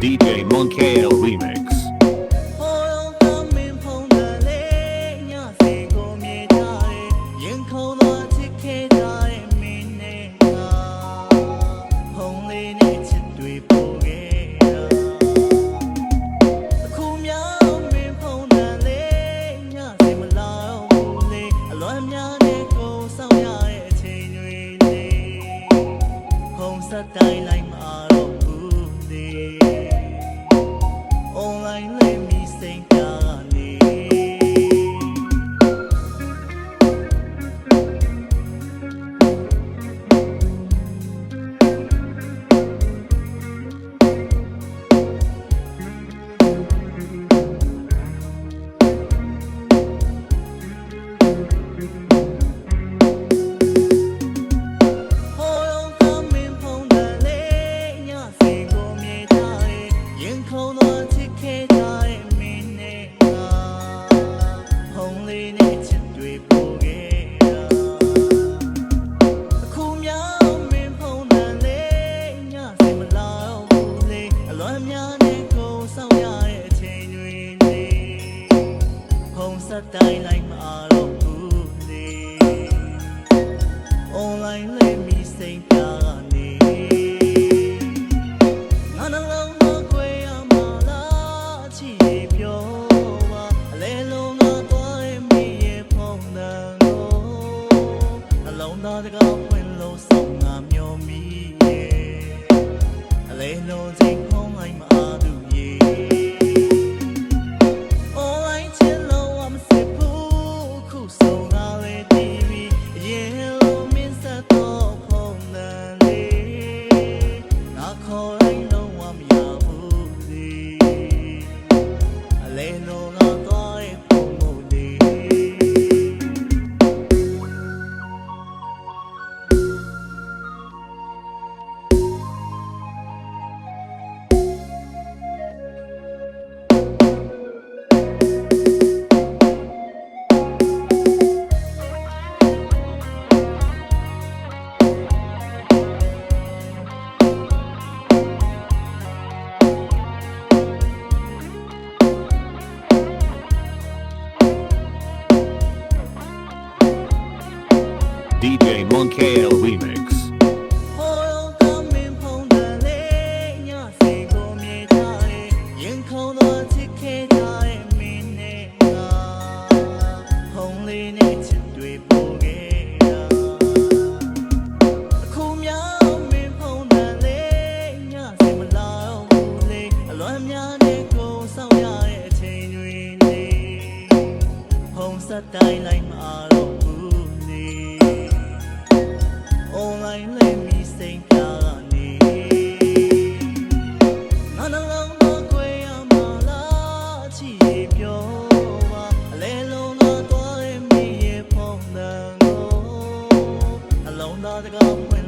DJ Monkale Remix. တိုင်းလိုက်မှာတော့ စိတ်ကနေ空落去，看到。 စတိုင်လိုက်မှာတော့ဘူးလေ online let me say ပြနေငါနှလုံးမခွဲရမလားချီပြောပါအလဲလုံးမသွားရင်မင်းရဲ့ဖုန်းတန်ကိုအလုံးသားတကောက်ဝင်လို့ဆုံး DJ Monkale Remix. တိုင်းလိုက်မှာ long not go away.